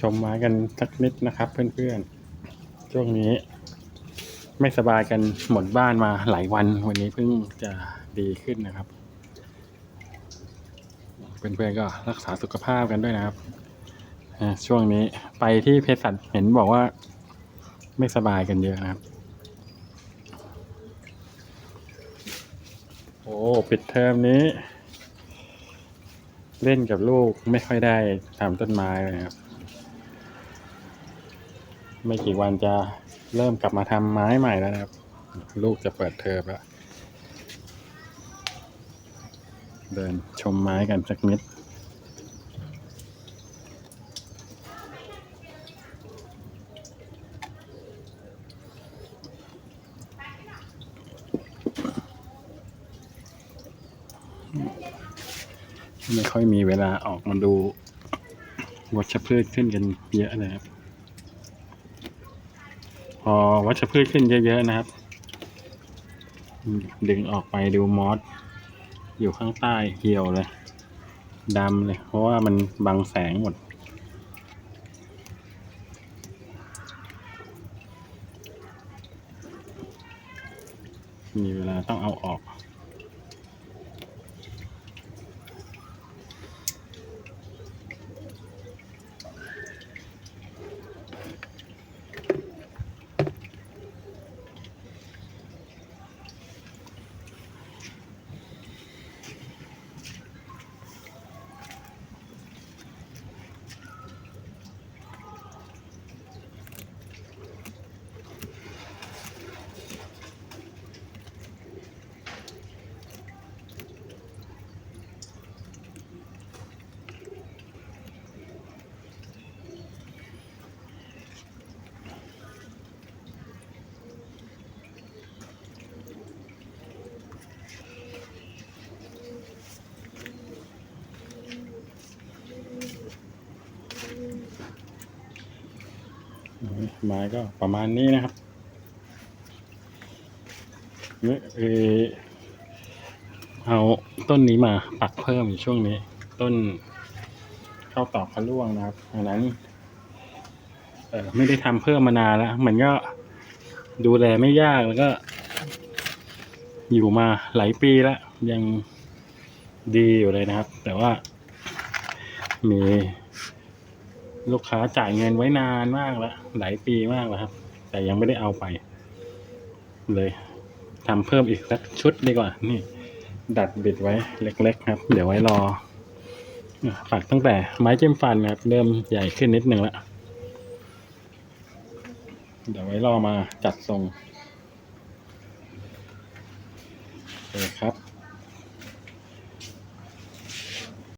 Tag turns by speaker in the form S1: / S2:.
S1: ชมไม้กันสักนิดนะครับ เพื่อนๆ ช่วงนี้ ไม่สบายกันหมดบ้านมาหลายวันวันนี้เพิ่งจะดีขึ้นนะครับ เพื่อนๆก็รักษาสุขภาพกันด้วยนะครับช่วงนี้ไปที่เภสัชเห็นบอกว่า ไม่สบายกันเยอะนะครับ โอ้ปิดเทอมนี้ เล่นกับลูกไม่ค่อยได้ตามต้นไม้เลยครับ ไม่กี่วันจะเริ่มกลับมาทำไม้ใหม่แล้วนะครับ ลูกจะเปิดเทอมแล้ว เดินชมไม้กันสักนิดไม่ค่อยมีเวลาออกมาดูวัชพืชขึ้นกันเยอะเลยครับ พอวัชพืชขึ้นเยอะๆนะครับ ดึงออกไปดูมอสอยู่ข้างใต้เหี่ยวเลยดำเลย เพราะว่ามันบังแสงหมด มีเวลาต้องเอาออก ไม้ก็ประมาณนี้นะครับเนี่เออเอาต้นนี้มาปักเพิ่มช่วงนี้ ต้นข้าวตอกพะล่วงนะครับอันนั้นเออไม่ได้ทำเพิ่มมานานแล้วมันก็ดูแลไม่ยากแล้วก็ อยู่มาหลายปีแล้วยังดีอยู่เลยนะครับ แต่ว่ามี ลูกค้าจ่ายเงินไว้นานมากแล้วหลายปีมากแล้วครับ แต่ยังไม่ได้เอาไป เลยทำเพิ่มอีกสักชุดดีกว่า นี่ ดัดบิดไว้เล็ก ๆ ครับ เดี๋ยวไว้รออะปักตั้งแต่ไม้เจิ้มฟันครับ เริ่มใหญ่ขึ้นนิดนึงแล้วเดี๋ยวไว้รอมาจัดทรงโอเคครับ